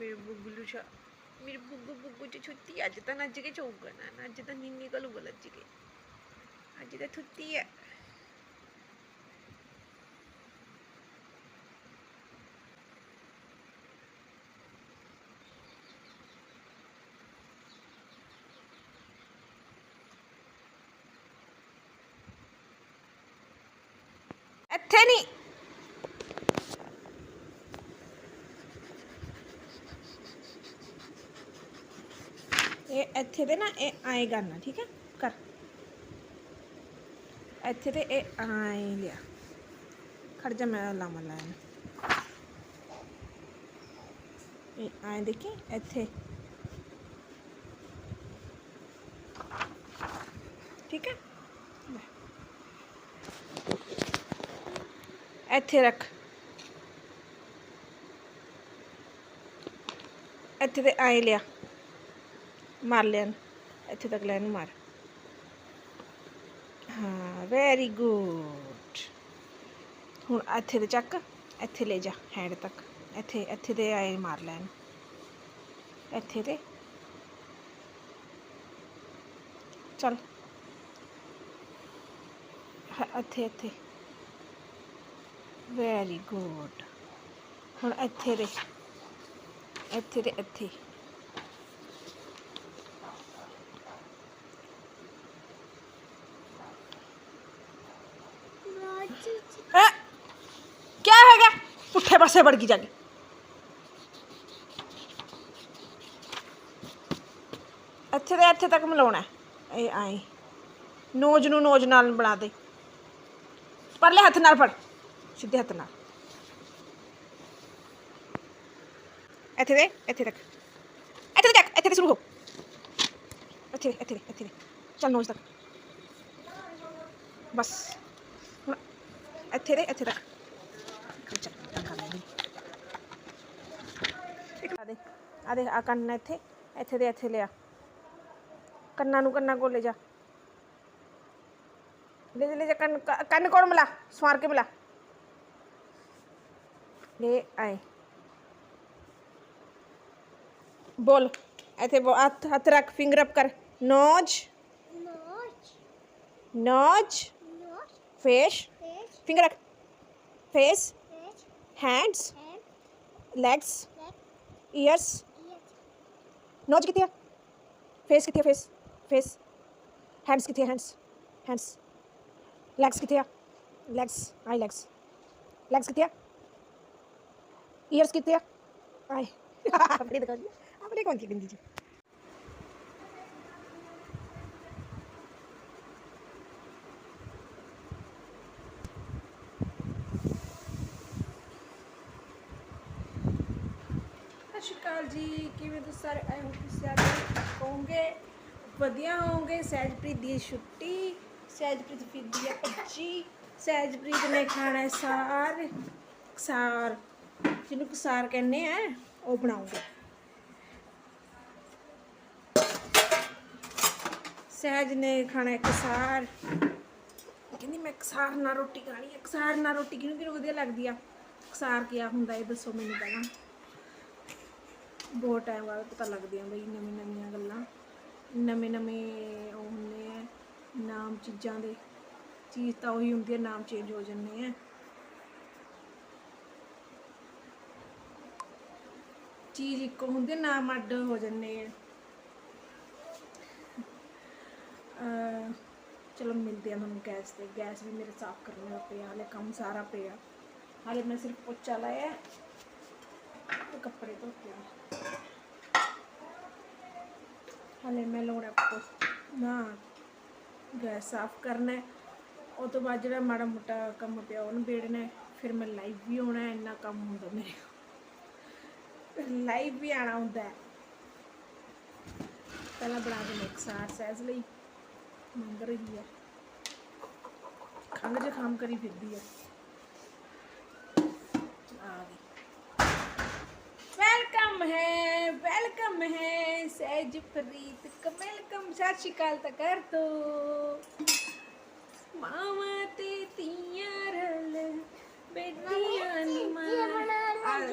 ਮੇਰੇ ਬੁੱਗਲੂ ਸ਼ਾ ਮੇਰੇ ਬੁੱਗੂ ਬੁੱਗੂ ਚ ਛੁੱਟੀ ਅੱਜ ਤਾਂ ਨੱਜ ਕੇ ਚੋਗਾ ਨਾ ਅੱਜ ਤਾਂ ਨੀਨੀ ਨਿਕਲੂਗਾ ਲੱਜ ਕੇ ਅੱਜ ਤਾਂ ਛੁੱਟੀ ਹੈ ਇੱਥੇ ਨਹੀਂ ਇਹ ਇੱਥੇ ਤੇ ਨਾ ਇਹ ਆਏ ਕਰਨਾ, ਠੀਕ ਹੈ? ਕਰ। ਇੱਥੇ ਤੇ ਇਹ ਆਏ ਲਿਆ। ਖੜ ਜਾ, ਮੈਂ ਲਾਵਾਂ ਲਾਇਆ ਇਹ ਆਏ ਦੇਖੀ, ਇੱਥੇ। ਠੀਕ ਹੈ? ਇੱਥੇ ਰੱਖ। ਇੱਥੇ ਤੇ ਆਏ ਲਿਆ। ਮਾਰ ਲੈਣ ਇੱਥੇ ਤੱਕ ਲੈਣ ਇਹਨੂੰ ਮਾਰ। ਹਾਂ ਵੈਰੀ ਗੁੱਡ ਹੁਣ ਇੱਥੇ ਤੇ ਚੱਕ, ਇੱਥੇ ਲੈ ਜਾ ਹੈਂਡ ਤੱਕ। ਇੱਥੇ ਇੱਥੇ ਤੇ ਆਏ ਮਾਰ ਲੈਣ ਇੱਥੇ ਤੇ। ਚੱਲ। ਇੱਥੇ ਇੱਥੇ। ਵੈਰੀ ਗੁੱਡ ਹੁਣ ਇੱਥੇ ਦੇ ਇੱਥੇ ਦੇ ਇੱਥੇ ਹੈ ਕੀ ਹੋ ਗਿਆ ਪੁੱਠੇ ਪਾਸੇ ਵੜ ਗਈ ਜਾ ਕੇ ਇੱਥੇ ਦੇ ਇੱਥੇ ਤੱਕ ਮਿਲਾਉਣਾ ਹੈ। ਇਹ ਆਏ ਨੋਜ ਨੂੰ ਨੋਜ ਨਾਲ ਬਣਾ ਦੇ ਪਰਲੇ ਹੱਥ ਨਾਲ ਫੜ ਸਿੱਧੇ ਹੱਥ ਨਾਲ ਇੱਥੇ ਦੇ ਇੱਥੇ ਤੱਕ ਇੱਥੇ ਦੇ ਤੱਕ ਇੱਥੇ ਦੇ ਸ਼ੁਰੂ ਹੋ ਇੱਥੇ ਦੇ ਇੱਥੇ ਦੇ ਇੱਥੇ ਦੇ ਚੱਲ ਨੋਜ ਤੱਕ ਬਸ ਹੁਣ ਇੱਥੇ ਦੇ ਇੱਥੇ ਤੱਕ ਚੱਲ ਚੱਲ ਕਰ ਲੈਂਦੀ ਇੱਕ ਆ ਦੇ ਆ ਦੇ ਆ ਕੰਨ ਇੱਥੇ ਇੱਥੇ ਦੇ ਇੱਥੇ ਲਿਆ ਕੰਨਾਂ ਨੂੰ ਕੰਨਾਂ ਕੋਲ ਲੈ ਜਾ ਲੈ ਜਾ ਲੈ ਜਾ ਕੰਨ ਕ- ਕੰਨ ਕੋਲ ਮਿਲਾ ਸਵਾਰ ਕੇ ਮਿਲਾ ਲੈ ਆਏ ਬੋਲ ਇੱਥੇ ਬੋ- ਹੱਥ ਹੱਥ ਰੱਖ ਫਿੰਗਰ ਅਪ ਕਰ ਨੋਜ ਨੋਜ ਫੇਸ ਫਿੰਗਰ ਰੱਖ ਫੇਸ ਹੈਂਡਸ ਲੈਗਸ नॉज कितनी है फेस कितनी है फेस फेस हैंड्स कितनी है हैंड्स हैंड्स लेग्स कितनी है लेग्स आई लेग्स लेग्स कितनी है ईयर्स कितनी है आई अपने कौन की गिन दीजिए ਸਾਰੇ ਸਾਰੇ ਹੋਵੋਗੇ ਵਧੀਆ ਹੋਵੋਗੇ, ਸਹਿਜਪ੍ਰੀਤ ਦੀ ਛੁੱਟੀ, ਸਹਿਜਪ੍ਰੀਤ ਫਿਰਦੀ ਹੈ ਭੱਜੀ, ਸਹਿਜਪ੍ਰੀਤ ਨੇ ਖਾਣਾ ਸਾਰ ਸਾਰ, ਜਿਹਨੂੰ ਕਸਾਰ ਕਹਿੰਦੇ ਆ, ਉਹ ਬਣਾਉਂਗੇ। ਸਹਿਜ ਨੇ ਖਾਣਾ ਕਸਾਰ ਕਹਿੰਦੀ ਮੈਂ ਕਸਾਰ ਨਾਲ ਰੋਟੀ ਖਾਣੀ ਹੈ ਕਸਾਰ ਨਾਲ ਰੋਟੀ ਕਿਹਨੂੰ ਕਿਹਨੂੰ ਵਧੀਆ ਲੱਗਦੀ ਆ? ਕਸਾਰ ਕੀ ਹੁੰਦਾ, ਇਹ ਦੱਸੋ ਮੈਨੂੰ ਪਹਿਲਾਂ। ਬਹੁਤ ਟਾਈਮ ਬਾਅਦ ਪਤਾ ਲੱਗਦੀਆਂ ਬਈ ਨਵੀਂ ਨਵੀਆਂ ਗੱਲਾਂ, ਨਵੇਂ ਨਵੇਂ ਉਹ ਹੁੰਦੇ ਆ, ਨਾਮ ਚੀਜ਼ਾਂ ਦੇ, ਚੀਜ਼ ਤਾਂ ਉਹੀ ਹੁੰਦੀ ਹੈ ਨਾਮ ਚੇਂਜ ਹੋ ਜਾਂਦੇ ਆ। ਚੀਜ਼ ਇੱਕੋ ਹੁੰਦੀ ਨਾਮ ਅੱਡ ਹੋ ਜਾਂਦੇ ਆ। ਚਲੋ ਮਿਲਦੇ ਆ ਤੁਹਾਨੂੰ ਗੈਸ ਤੇ, ਗੈਸ ਵੀ ਮੇਰੇ ਸਾਫ਼ ਕਰਨੇ ਪਿਆ ਹਲੇ ਕੰਮ ਸਾਰਾ ਪਿਆ। ਹਾਲੇ ਮੈਂ ਸਿਰਫ ਪੋਚਾ ਲਾਇਆ ਹੈ ਕੱਪੜੇ ਧੋਤੇ ਆ। ਹਲੇ ਮੈਂ ਲਾਉਣਾ ਨਾ, ਗੈਸ ਸਾਫ਼ ਕਰਨਾ ਹੈ। ਉਹ ਤੋਂ ਬਾਅਦ ਜਿਹੜਾ ਮਾੜਾ ਮੋਟਾ ਕੰਮ ਪਿਆ, ਉਹਨੂੰ ਬੇੜਨਾ ਫਿਰ ਮੈਂ ਲਾਈਵ ਵੀ ਆਉਣਾ ਇੰਨਾ ਕੰਮ ਹੁੰਦਾ ਮੇਰੇ ਲਾਈਵ ਵੀ ਆਣਾ ਹੁੰਦਾ ਹੈ। ਪਹਿਲਾਂ ਬਣਾ ਦੇ ਐਕਸਰਸਾਈਜ਼ ਲਈ, ਮੰਗ ਰਹੀ ਹੈ। ਖੰਗ ਜ਼ੁਕਾਮ ਕਰੀ ਫਿਰਦੀ ਹੈ ਆ ਗਈ ਵੈਲਕਮ ਹੈ ਵੈਲਕਮ ਹੈ ਸਹਿਜਪ੍ਰੀਤ ਕ ਵੈਲਕਮ ਸਤਿ ਸ਼੍ਰੀ ਅਕਾਲ ਤਾਂ ਕਰ ਦੋ ਮਾਵਾਂ ਤੇ ਤੀਆਂ ਰਲ ਬੇਟੀਆਂ ਨੀ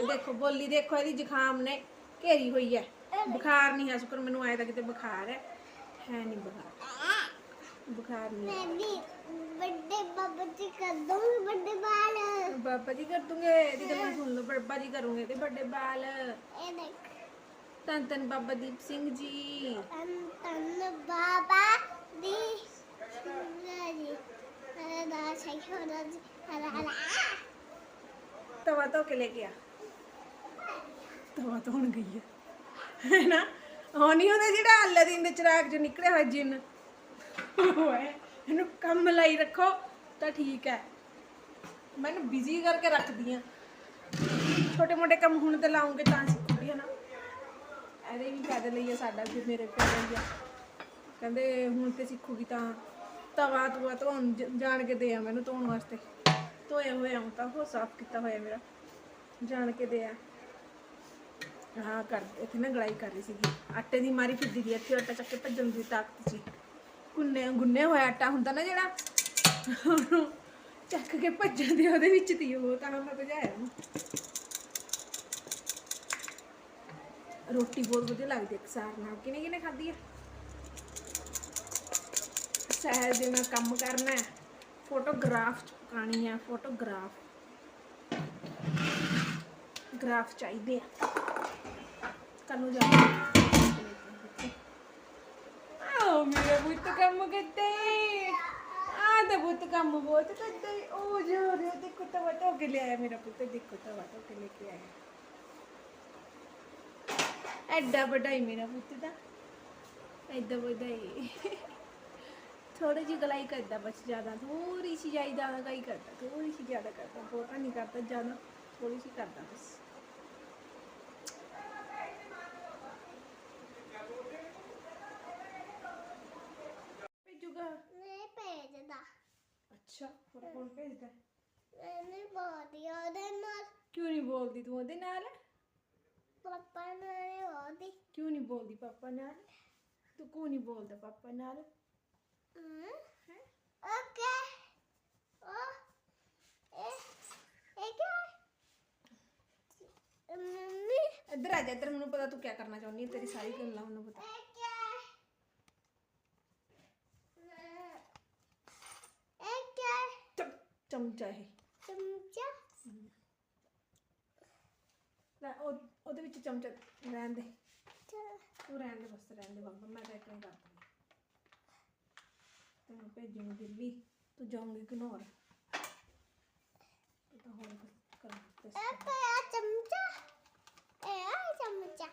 ਦੇਖੋ ਬੋਲੀ ਦੇਖੋ ਇਹਦੀ ਜ਼ੁਕਾਮ ਨੇ ਘੇਰੀ ਹੋਈ ਹੈ ਬੁਖਾਰ ਨਹੀਂ ਹੈ ਸ਼ੁਕਰ ਮੈਨੂੰ ਆਇਆ ਤਾਂ ਕਿਤੇ ਬੁਖਾਰ ਹੈ ਹੈ ਨਹੀਂ ਬੁਖਾਰ ਬੁਖਾਰ ਨਹੀਂ ਹੈ। ਮੈਂ ਵੀ ਵੱਡੇ ਬਾਬਾ ਜੀ ਕਰ ਦੂੰਗੀ ਵੱਡੇ ਬਾਲ। ਬਾਬਾ ਜੀ ਕਰ ਦੂੰਗੇ ਇਹਦੀ ਗੱਲਾਂ ਸੁਣ ਲਓ ਬਾਬਾ ਜੀ ਕਰੂੰਗੇ ਤੇ ਵੱਡੇ ਬਾਲ। ਇਹ ਦੇਖ। ਧੰਨ ਧੰਨ ਬਾਬਾ ਦੀਪ ਸਿੰਘ ਜੀ। ਤਨ ਤਨ ਬਾਬਾ ਦੀ ਜੀ। ਹਰਾ ਦਾ ਸਹੀ ਹੋਣਾ ਜੀ ਹਰਾ ਹਰਾ। ਤਵਾ ਧੋ ਕੇ ਲੈ ਕੇ ਆ। ਤਵਾ ਧੋਣ ਗਈ ਹੈ ਹੈ ਨਾ? ਉਹ ਨਹੀਂ ਹੁੰਦਾ ਜਿਹੜਾ ਅਲਾਦੀਨ ਦੇ ਚਿਰਾਗ ਚੋਂ ਨਿਕਲਿਆ ਹੋਇਆ ਜਿੰਨ। ਉਹ ਇਹਨੂੰ ਕੰਮ ਲਈ ਰੱਖੋ, ਤਾਂ ਠੀਕ ਹੈ। ਮੈਨੂੰ ਬਿਜ਼ੀ ਕਰਕੇ ਰੱਖਦੀ ਆ ਛੋਟੇ ਮੋਟੇ ਕੰਮ ਹੁਣ ਤੇ ਲਾਉਂਗੇ ਤਾਂ ਸਿੱਖੂਗੀ ਹੈ ਨਾ ਇਹਦੇ ਵੀ ਫਾਇਦੇ ਲਈ ਹੈ ਸਾਡਾ ਵੀ ਮੇਰੇ ਫਾਇਦੇ ਆ। ਕਹਿੰਦੇ ਹੁਣ ਤੇ ਸਿੱਖੂਗੀ ਤਾਂ ਤਵਾ ਤੁਵਾ ਧੋਣ ਜਾਣ ਕੇ ਦੇ ਆ ਮੈਨੂੰ ਧੋਣ ਵਾਸਤੇ। ਧੋਇਆ ਹੋਇਆ ਹੁਣ ਤਾਂ ਉਹ ਸਾਫ਼ ਕੀਤਾ ਹੋਇਆ ਮੇਰਾ। ਜਾਣ ਕੇ ਦੇ ਆ। ਹਾਂ, ਕਰ, ਇੱਥੇ ਨਾ ਗਲਾਈ ਕਰ ਰਹੀ ਸੀਗੀ। ਆਟੇ ਦੀ ਮਾਰੀ ਫਿਰਦੀ ਦੀ ਇੱਥੇ ਆਟਾ ਚੱਕ ਕੇ ਭੱਜਣ ਦੀ ਤਾਕਤ ਸੀ। ਗੁੰਨੇ ਗੁੰਨੇ ਹੋਇਆ ਆਟਾ ਹੁੰਦਾ ਨਾ ਜਿਹੜਾ, ਉਹਨੂੰ ਚੱਕ ਕੇ ਭੱਜਣ ਦੇ ਉਹਦੇ ਵਿੱਚ ਤੀ ਉਹ ਤਾਂ ਮੈਂ ਭਜਾਇਆ ਉਹਨੂੰ ਰੋਟੀ ਬਹੁਤ ਵਧੀਆ ਲੱਗਦੀ ਹੈ ਸਾਰ ਨਾਲ। ਕਿਨੇ ਕਿਨੇ ਖਾਧੀ ਹੈ ਸਹਿਰ ਦੇ ਨਾਲ ਕੰਮ ਕਰਨਾ ਹੈ, ਫੋਟੋਗ੍ਰਾਫ ਚੁਕਾਣੀ ਹੈ ਫੋਟੋਗ੍ਰਾਫ। ਗ੍ਰਾਫ ਚਾਹੀਦੇ ਆ। ਕੱਲ ਨੂੰ ਜਾ ਆਓ ਮੇਰੇ ਬੁੱਤ ਕੰਮ ਕਰਦੇ ਆ ਤਾਂ ਬੁੱਤ ਕੰਮ, ਬਹੁਤ ਕਰਦੇ ਉਹ ਜੋ ਰੇ ਦੇਖੋ ਤਵਾ ਧੋ ਕੇ ਲਿਆਇਆ ਮੇਰਾ ਪੁੱਤ, ਦੇਖੋ ਤਵਾ ਧੋ ਕੇ ਲੈ ਕੇ ਆਇਆ। ਐਡਾ ਵੱਡਾ ਹੀ ਮੇਰਾ ਪੁੱਤ ਦਾ ਐਡਾ ਵੱਡਾ ਹੀ ਥੋੜੀ ਜਿਹੀ ਗਲਾਈ ਕਰਦਾ ਬਸ ਜ਼ਿਆਦਾ ਥੋੜੀ ਸੀ ਜ਼ਿਆਦਾ ਗਲਾਈ ਕਰਦਾ ਥੋੜੀ ਸੀ ਜ਼ਿਆਦਾ ਕਰਦਾ, ਬਹੁਤਾ ਨਹੀਂ ਕਰਦਾ, ਜ਼ਿਆਦਾ ਥੋੜੀ ਸੀ ਕਰਦਾ ਬਸ ਭੇਜੂਗਾ ਨਹੀਂ ਭੇਜਦਾ ਅੱਛਾ ਹੋਰ ਕੌਣ ਭੇਜਦਾ? ਨਹੀਂ ਬੋਲਦੀ ਉਹਦੇ ਨਾਲ। ਕਿਉਂ ਨਹੀਂ ਬੋਲਦੀ ਤੂੰ ਉਹਦੇ ਨਾਲ? ਪਾਪਾ ਨਾਲ ਨਹੀਂ ਬੋਲਦੀ। ਕਿਉਂ ਨਹੀਂ ਬੋਲਦੀ ਪਾਪਾ ਨਾਲ? ਤੂੰ ਕਿਉਂ ਨਹੀਂ ਬੋਲਦਾ ਪਾਪਾ ਨਾਲ? Hmm okay. ਉਹ ਇਹ ਇਹ ਕੀ ਮੰਮੀ। ਇੱਧਰ ਆ ਜਾ ਇੱਧਰ ਮੈਨੂੰ ਪਤਾ ਤੂੰ ਕੀ ਕਰਨਾ ਚਾਹੁੰਦੀ ਹੈ ਤੇਰੀ ਸਾਰੀ ਗੱਲਾਂ ਮੈਨੂੰ ਪਤਾ। ਇਹ ਕੀ ਇਹ ਕੀ ਚਮ- ਚਮਚਾ ਇਹ। ਚਮਚਾ? ਲੈ ਉਹ ਉਹਦੇ ਵਿੱਚ ਚਮਚਾ ਰਹਿਣ ਦੇ। ਤੂੰ ਰਹਿਣ ਦੇ ਬਸ ਰਹਿਣ ਦੇ ਬਾਬਾ ਮੈਂ ਤਾਂ ਇਤਨਾ ਕਰ ਦੂੰਗੀ ਤੈਨੂੰ ਭੇਜੂਗੀ ਦਿੱਲੀ ਤੂੰ ਜਾਊਂਗੀ ਘਨੌਰ। ਤੂੰ ਤਾਂ ਹੋਰ ਕੁਛ ਕਰ ਦਿੱਤੇ ਇਹ ਕਿਆ ਚਮਚਾ ਇਹ ਆ ਚਮਚਾ।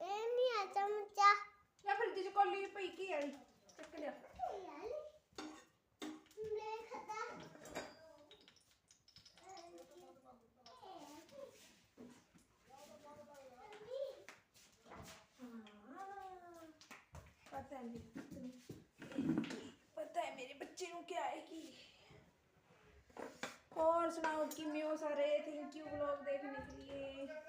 ਇਹ ਨਹੀਂ ਆ ਚਮਚਾ। ਜਾਂ ਫਿਰ ਜਿਸ ਕੋਲੀ ਪਈ ਕੀ ਵਾਲੀ। ਚੱਕ ਲਿਆ। पता है मेरे बच्चे ਨੂੰ क्या कि? और सुनाओ कि म्यो सारे थैंक यू व्लॉग देखने के लिए।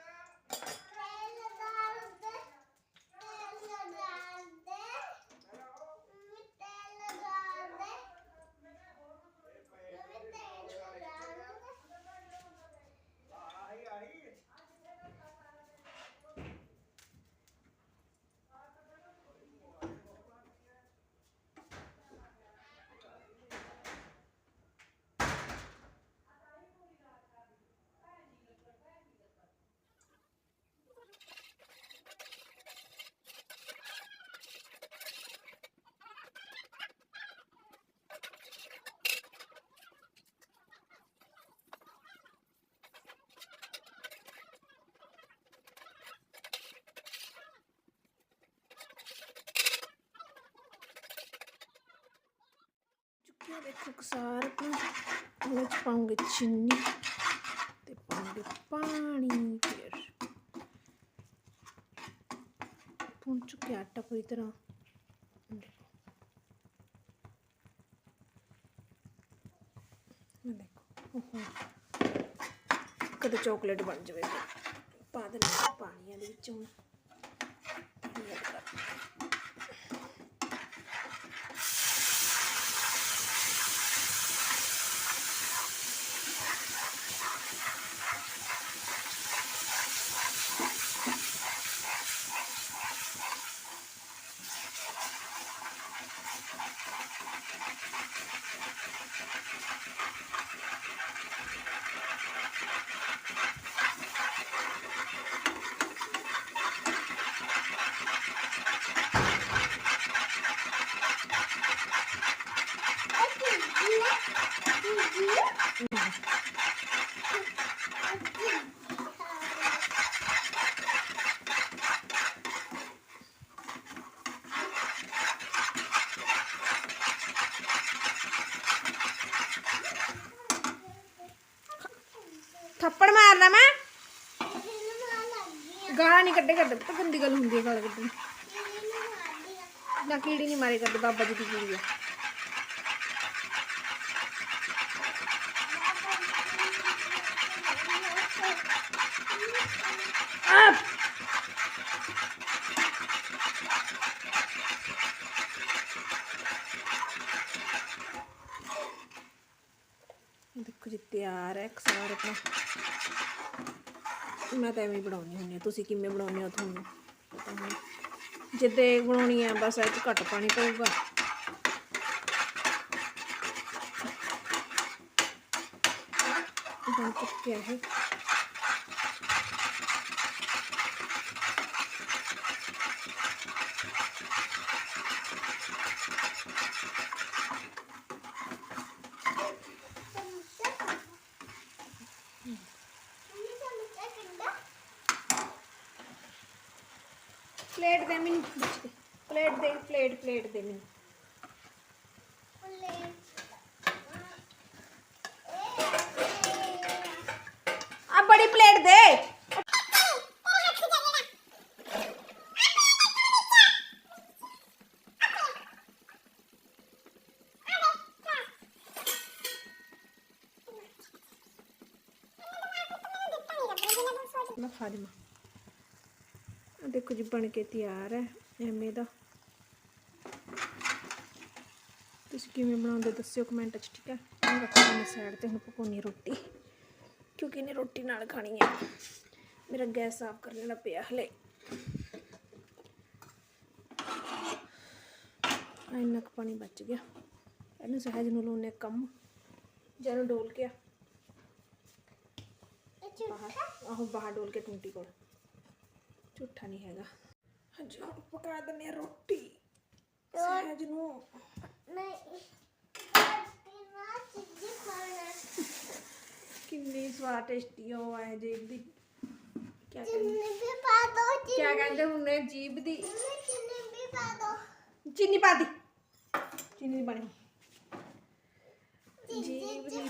ਦੇਖੋ ਕਸਾਰ ਆਪਣਾ। ਵਿੱਚ ਪਾਉਂਗੇ ਚੀਨੀ ਤੇ ਪਾਉਂਗੇ ਪਾਣੀ ਫਿਰ। ਪੁੰਨ ਚੁੱਕਿਆ ਆਟਾ ਪੂਰੀ ਤਰ੍ਹਾਂ। ਦੇਖੋ ਕਦੇ ਚਾਕਲੇਟ ਬਣ ਜਾਵੇ। ਪਾ ਦੇਣਾ ਪਾਣੀ ਦੇ ਵਿੱਚ ਹੁਣ ਪਾਣੀ add ਕਰ ਦੇਣਾ। ਮਾਰਨਾ ਮੈਂ? ਇਹਨੂੰ ਮਾਰ ਲੱਗੀ ਆ। ਗਾਲਾਂ ਨਹੀਂ ਕੱਢੇ ਕਰਦੇ ਤਾਂ ਗੰਦੀ ਗੱਲ ਹੁੰਦੀ ਹੈ ਗਾਲਾਂ ਕੱਢਣੀ। ਮਾਰਦੀ ਨਾ ਕੀੜੀ ਨਹੀਂ ਮਾਰੀ ਕਰਦੇ ਬਾਬਾ ਜੀ ਦੀ ਕੀੜੀ ਆ। ਦੇਖੋ ਜੀ, ਤਿਆਰ ਹੈ ਸਾਰ ਆਪਣਾ। ਮੈਂ ਤਾਂ ਐਵੇਂ ਬਣਾਉਣੀ ਹੁੰਦੀ ਹਾਂ। ਤੁਸੀਂ ਕਿਵੇਂ ਬਣਾਉਂਦੇ ਹੋ ਤੁਹਾਨੂੰ ਪਤਾ ਨਹੀਂ। ਜਿੱਦੇ ਬਣਾਉਣੀ ਆ, ਬਸ ਇਹ 'ਚ ਘੱਟ ਪਾਣੀ ਪਊਗਾ। ਬਣ ਚੁੱਕਿਆ ਹੈ ਪਲੇਟ ਦੇ ਮੈਨੂੰ ਪਲੇਟ ਦੇ ਪਲੇਟ ਪਲੇਟ ਦੇ ਮੈਨੂੰ ਆ ਬੜੀ ਪਲੇਟ ਦੇ ਮੈਂ ਖਾ ਲਵਾਂ ਆ ਦੇਖੋ ਜੀ ਬਣ ਕੇ ਤਿਆਰ ਹੈ ਐਵੇਂ ਦਾ। ਤੁਸੀਂ ਕਿਵੇਂ ਬਣਾਉਂਦੇ ਦੱਸਿਓ ਕਮੈਂਟ 'ਚ ਠੀਕ ਹੈ? ਮੈਂ ਰੱਖਾਂ ਮੈਂ ਸਾਈਡ ਤੇ ਹੁਣ ਪਕਾਉਣੀ ਰੋਟੀ। ਕਿਉਂਕਿ ਇਹਨੇ ਰੋਟੀ ਨਾਲ ਖਾਣੀ ਹੈ। ਮੇਰਾ ਗੈਸ ਸਾਫ਼ ਕਰ ਲੈਣਾ ਪਿਆ ਹਲੇ। ਇੰਨਾ ਕੁ ਪਾਣੀ ਬਚ ਗਿਆ। ਇਹਨੂੰ ਸਹਿਜ ਨੂੰ ਲਾਉਣੇ ਕੰਮ। ਜਨੂੰ ਡੋਲ ਕੇ ਆ। ਬਾਹਰ ਆਹੋ ਬਾਹਰ ਡੋਲ ਕੇ ਟੁੰਟੀ ਕੋਲ। ਝੂਠਾ ਨਹੀਂ ਹੈਗਾ। ਪਕਾ ਰੋਟੀ। ਸਹਿਜ ਨੂੰ। ਕਿੰਨੀ ਸਵਾਦ ਟੇਸਟੀ ਉਹ ਹੈ ਜੀ ਦੀ। ਕੀ ਕਹਿੰਦੇ? ਕੀ ਕਹਿੰਦੇ ਹੁੰਦੇ ਜੀਬ ਦੀ? ਚੀਨੀ ਪਾ ਦੀ। ਚੀਨੀ ਦੀ। ਬਣੀ। ਜੀਬ ਦੀ।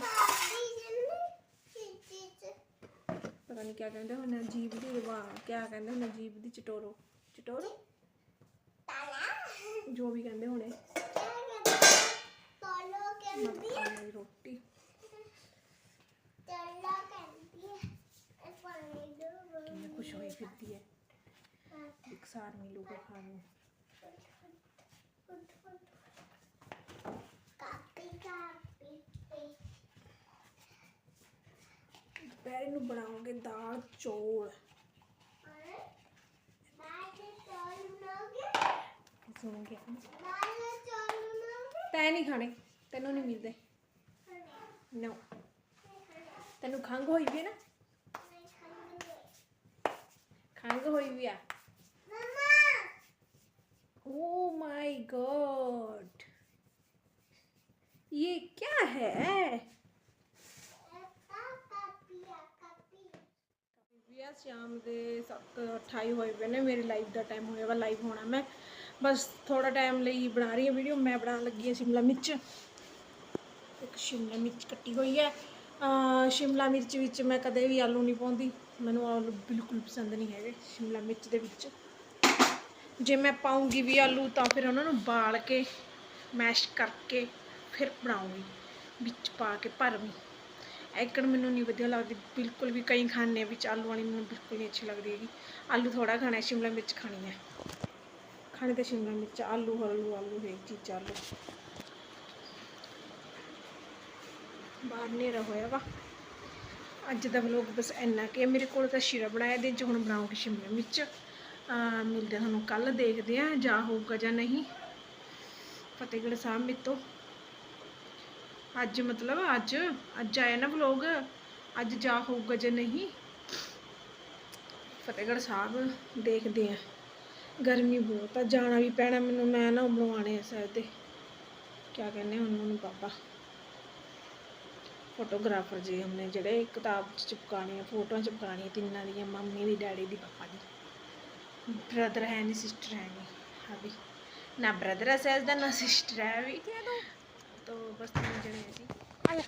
ਪਤਾ ਨਹੀਂ ਕੀ ਕਹਿੰਦੇ ਹੁੰਦੇ ਆ, ਜੀਬ ਦੀ ਵਾਹ ਕੀ ਕਹਿੰਦੇ ਹੁੰਦੇ ਆ, ਜੀਬ ਦੀ ਚਟੋਰੋ। ਚਟੋਰੋ? ਜੋ ਵੀ ਕਹਿੰਦੇ ਹੋਣੇ। ਮੈਂ ਪਕਾਉਣੀ ਆ। ਜੀ ਰੋਟੀ। ਕਿੰਨੀ ਖੁਸ਼ ਹੋਈ ਫਿਰਦੀ ਹੈ। ਇੱਕ ਸਾਰ ਮਿਲੂਗਾ ਖਾਣ ਨੂੰ। ਦੁਪਹਿਰ ਨੂੰ ਬਣਾਉਂਗੇ ਦਾਲ ਚੌਲ। ਸੁਣੋਗੇ ਤੈਂ ਨਹੀਂ ਖਾਣੇ ਤੈਨੂੰ ਨਹੀਂ ਮਿਲਦੇ ਨੋ ਤੈਨੂੰ ਖੰਗ ਹੋਈ ਵੀ ਹੈ ਨਾ ਖੰਗ ਹੋਈ ਵੀ ਆ ओ माय गॉड ये क्या है ਵੀ ਆ ਸ਼ਾਮ ਦੇ 7:28 ਹੋਏ ਪਏ ਨੇ ਮੇਰੀ ਲਾਈਵ ਦਾ ਟਾਈਮ ਹੋਏਗਾ ਲਾਈਵ ਹੋਣਾ ਮੈਂ ਬਸ ਥੋੜਾ ਟਾਈਮ ਲਈ ਬਣਾ ਰਹੀ ਹਾਂ ਵੀਡੀਓ ਮੈਂ ਬਣਾਉਣ ਲੱਗੀ ਹਾਂ ਸ਼ਿਮਲਾ ਮਿਰਚ। ਇੱਕ ਸ਼ਿਮਲਾ ਮਿਰਚ ਕੱਟੀ ਹੋਈ ਹੈ। ਸ਼ਿਮਲਾ ਮਿਰਚ ਵਿੱਚ ਮੈਂ ਕਦੇ ਵੀ ਆਲੂ ਨਹੀਂ ਪਾਉਂਦੀ। ਮੈਨੂੰ ਆਲੂ ਬਿਲਕੁਲ ਪਸੰਦ ਨਹੀਂ ਹੈਗੇ ਸ਼ਿਮਲਾ ਮਿਰਚ ਦੇ ਵਿੱਚ। ਜੇ ਮੈਂ ਪਾਉਂਗੀ ਵੀ ਆਲੂ ਤਾਂ ਫਿਰ ਉਹਨਾਂ ਨੂੰ ਬਾਲ ਕੇ, ਮੈਸ਼ ਕਰਕੇ ਫਿਰ ਬਣਾਉਂਗੀ, ਵਿੱਚ ਪਾ ਕੇ ਭਰਵੀਂ। ਐਕਣ ਮੈਨੂੰ ਨਹੀਂ ਵਧੀਆ ਲੱਗਦੀ। ਬਿਲਕੁਲ ਵੀ ਕਈ ਖਾਣੇ ਵਿੱਚ ਆਲੂ ਵਾਲੀ ਮੈਨੂੰ ਬਿਲਕੁਲ ਨਹੀਂ ਅੱਛੀ ਲੱਗਦੀ ਹੈਗੀ। ਆਲੂ ਥੋੜਾ ਖਾਣਾ ਸ਼ਿਮਲਾ ਮਿਰਚ ਖਾਣੀ ਹੈ। ਖਾਣੇ ਤੇ ਸ਼ਿਮਲਾ ਮਿਰਚ, ਆਲੂ ਆਲੂ ਆਲੂ ਹੈ ਚੀਜ਼ ਆਲੂ ਬਾਹਰ ਹਨੇਰਾ ਹੋਇਆ ਵਾ। ਅੱਜ ਦਾ ਵਲੋਗ ਬਸ ਇੰਨਾ ਕਿ ਮੇਰੇ ਕੋਲ ਤਾਂ ਸ਼ੀਰਾ ਬਣਾਇਆ ਦੇ ਚ ਹੁਣ ਬਣਾਉਂਗੀ ਸ਼ਿਮਲਾ ਮਿਰਚ ਮਿਲਦੇ ਤੁਹਾਨੂੰ ਕੱਲ ਦੇਖਦੇ ਆ ਜਾਂ ਹੋਊਗਾ ਜਾਂ ਨਹੀਂ। ਫਤਿਹਗੜ੍ਹ ਸਾਹਿਬ ਮੇਤੋਂ, ਅੱਜ ਮਤਲਬ ਅੱਜ ਅੱਜ ਆਇਆ ਨਾ ਵਲੋਗ ਅੱਜ ਜਾ ਹੋਊਗਾ ਜਾਂ ਨਹੀਂ। ਫਤਿਹਗੜ੍ਹ ਸਾਹਿਬ ਦੇਖਦੇ ਆ। ਗਰਮੀ ਬਹੁਤ ਆ, ਜਾਣਾ ਵੀ ਪੈਣਾ ਮੈਨੂੰ, ਮੈਂ ਨਾ ਬਣਵਾਣੇ ਆ ਸਾਇਦ ਤੇ। ਕੀ ਕਹਿੰਦੇ ਉਹਨਾਂ ਨੂੰ ਪਾਪਾ। ਫੋਟੋਗ੍ਰਾਫਰ ਜੀ ਹਮਨੇ ਜਿਹੜੇ ਕਿਤਾਬ 'ਚ ਚਿਪਕਾਣੀਆਂ ਫੋਟੋਆਂ ਚਿਪਕਾਣੀਆਂ ਤਿੰਨਾਂ ਦੀਆਂ, ਮੰਮੀ ਦੀ, ਡੈਡੀ ਦੀ, ਪਾਪਾ ਦੀ। ਬ੍ਰਦਰ ਹੈ ਨਹੀਂ ਸਿਸਟਰ ਹੈ ਨਹੀਂ ਹਾਂ ਨਾ ਬ੍ਰਦਰ ਹੈ ਸੈਜ ਦਾ, ਨਾ ਸਿਸਟਰ ਹੈ ਵੀ। ਤੋ ਬਸ ਤਿੰਨ ਜਣੇ ਸੀ ਆ ਜਾ।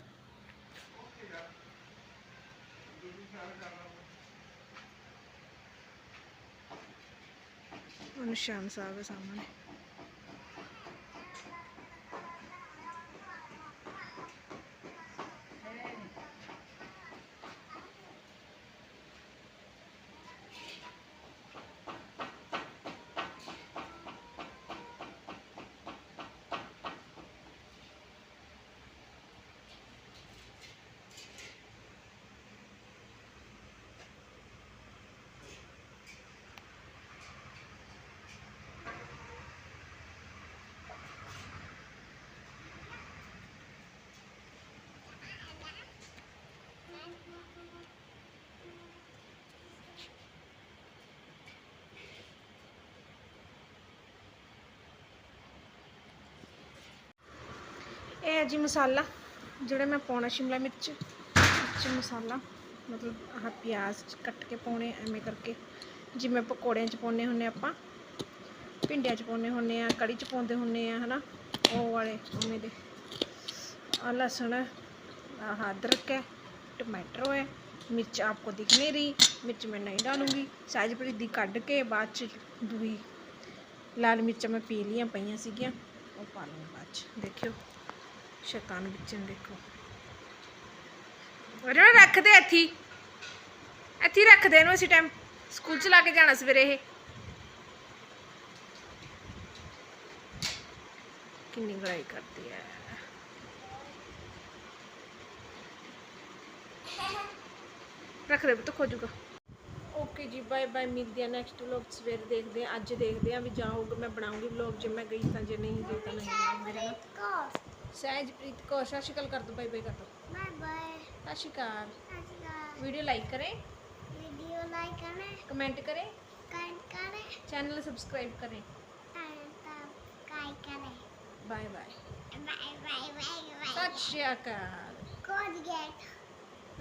ਨਿਸ਼ਾਨ ਸਾਹਿਬ ਦੇ ਸਾਹਮਣੇ। ਇਹ ਹੈ ਜੀ ਮਸਾਲਾ ਜਿਹੜਾ ਮੈਂ ਪਾਉਣਾ ਸ਼ਿਮਲਾ ਮਿਰਚ ਵਿੱਚ ਮਸਾਲਾ ਮਤਲਬ ਆਹ ਪਿਆਜ਼ ਕੱਟ ਕੇ ਪਾਉਣੇ ਐਵੇਂ ਕਰਕੇ ਜਿਵੇਂ ਪਕੌੜਿਆਂ 'ਚ ਪਾਉਨੇ ਹੁੰਨੇ ਆਪਾਂ ਭਿੰਡੀਆਂ 'ਚ ਪਾਉਨੇ ਹੁੰਨੇ ਆ ਕੜੀ 'ਚ ਪਾਉਂਦੇ ਹੁੰਨੇ ਆ ਹਨਾ ਉਹ ਵਾਲੇ ਉਵੇਂ ਦੇ ਆ ਲਸਣ ਆਹ अदरक है टमाटर है मिर्च आपको दिख नहीं रही मिर्च मैं नहीं डालूंगी ਸਾਈਜ਼ ਪਰੀਦੀ ਕੱਢ ਕੇ ਬਾਅਦ ਚ ਦੂਈ ਲਾਲ ਮਿਰਚਾਂ ਮੈਂ ਪੀ ਲੀਆਂ ਪਈਆਂ ਸੀਗੀਆਂ ਉਹ ਪਾ ਲਵਾਂ ਬਾਅਦ ਚ ਦੇਖਿਓ ਸ਼ੈਤਾਨ ਵਿੱਚ ਨੂੰ ਦੇਖੋ। ਉਹ ਜਿਹੜਾ ਰੱਖਦੇ ਇੱਥੇ ਹੀ। ਇੱਥੇ ਰੱਖਦੇ ਇਹਨੂੰ ਅਸੀਂ ਟਾਈਮ ਸਕੂਲ ਚ ਲਾ ਕੇ ਜਾਣਾ ਸਵੇਰੇ ਇਹ। ਕਿੰਨੀ ਗੜਾਈ ਕਰਦੀ ਹੈ ਰੱਖ ਦੇ ਬਤ ਖੋ ਜੂਗਾ। ਓਕੇ ਜੀ ਬਾਏ ਬਾਏ ਮਿਲਦੇ ਆ ਨੈਕਸਟ ਵਲੌਗ ਸਵੇਰ ਦੇਖਦੇ ਆ ਅੱਜ ਦੇਖਦੇ ਆ ਵੀ ਜਾਊਗਾ ਮੈਂ ਬਣਾਉਂਗੀ ਵਲੌਗ ਜੇ ਮੈਂ ਗਈ ਤਾਂ ਜੇ ਨਹੀਂ ਗਈ ਤਾਂ ਨਹੀਂ ਮੇਰਾ ਨਾ सहज प्रीत को सत कर दो बाय बाय कर दो बाय बाय सत वीडियो लाइक करें वीडियो लाइक करें कमेंट करें कमेंट करें चैनल सब्सक्राइब करें bye bye bye bye bye सत श्रीकाल कोच गेट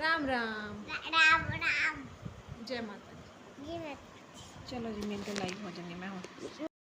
राम राम राम राम जय माता जी जय माता चलो जी मेरे लाइक हो जाने मैं हूँ